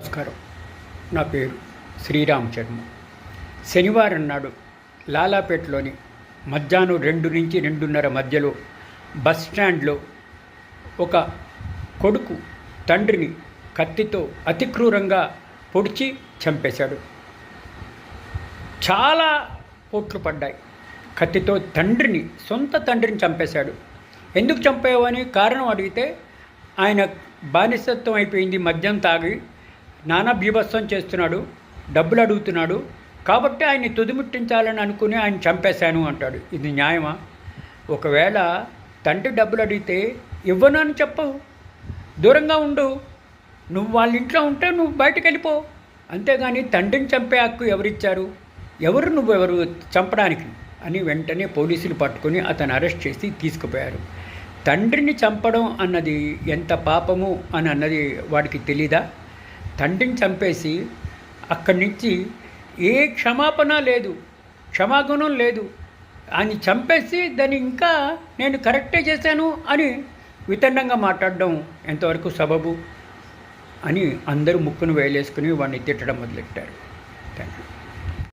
నమస్కారం. నా పేరు శ్రీరామ్ శర్మ. శనివారం నాడు లాలాపేటలోని మధ్యాహ్నం రెండు నుంచి రెండున్నర మధ్యలో బస్ స్టాండ్లో ఒక కొడుకు తండ్రిని కత్తితో అతి క్రూరంగా పొడిచి చంపేశాడు. చాలా పోట్లు పడ్డాయి. కత్తితో తండ్రిని సొంత తండ్రిని చంపేశాడు. ఎందుకు చంపావని కారణం అడిగితే ఆయన బానిసత్వం అయిపోయింది మద్యం తాగి నానా బీభత్సం చేస్తున్నాడు డబ్బులు అడుగుతున్నాడు కాబట్టి ఆయన్ని తుదిముట్టించాలని అనుకుని ఆయన చంపేశాను అంటాడు. ఇది న్యాయమా? ఒకవేళ తండ్రి డబ్బులు అడిగితే ఇవ్వను అని చెప్పవు దూరంగా ఉండు. నువ్వు వాళ్ళ ఇంట్లో ఉంటే నువ్వు బయటకు వెళ్ళిపో. అంతేగాని తండ్రిని చంపే హక్కు ఎవరిచ్చారు? ఎవరు నువ్వు ఎవరు చంపడానికి? అని వెంటనే పోలీసులు పట్టుకొని అతను అరెస్ట్ చేసి తీసుకుపోయారు. తండ్రిని చంపడం అన్నది ఎంత పాపము అని అన్నది వాడికి తెలీదా? తండ్రిని చంపేసి అక్కడి నుంచి ఏ క్షమాపణ లేదు క్షమాగుణం లేదు. ఆయన చంపేసి దాన్ని ఇంకా నేను కరెక్టే చేశాను అని వితండంగా మాట్లాడడం ఎంతవరకు సబబు అని అందరూ ముక్కును వేలేసుకుని వాడిని తిట్టడం మొదలెట్టారు. Thank you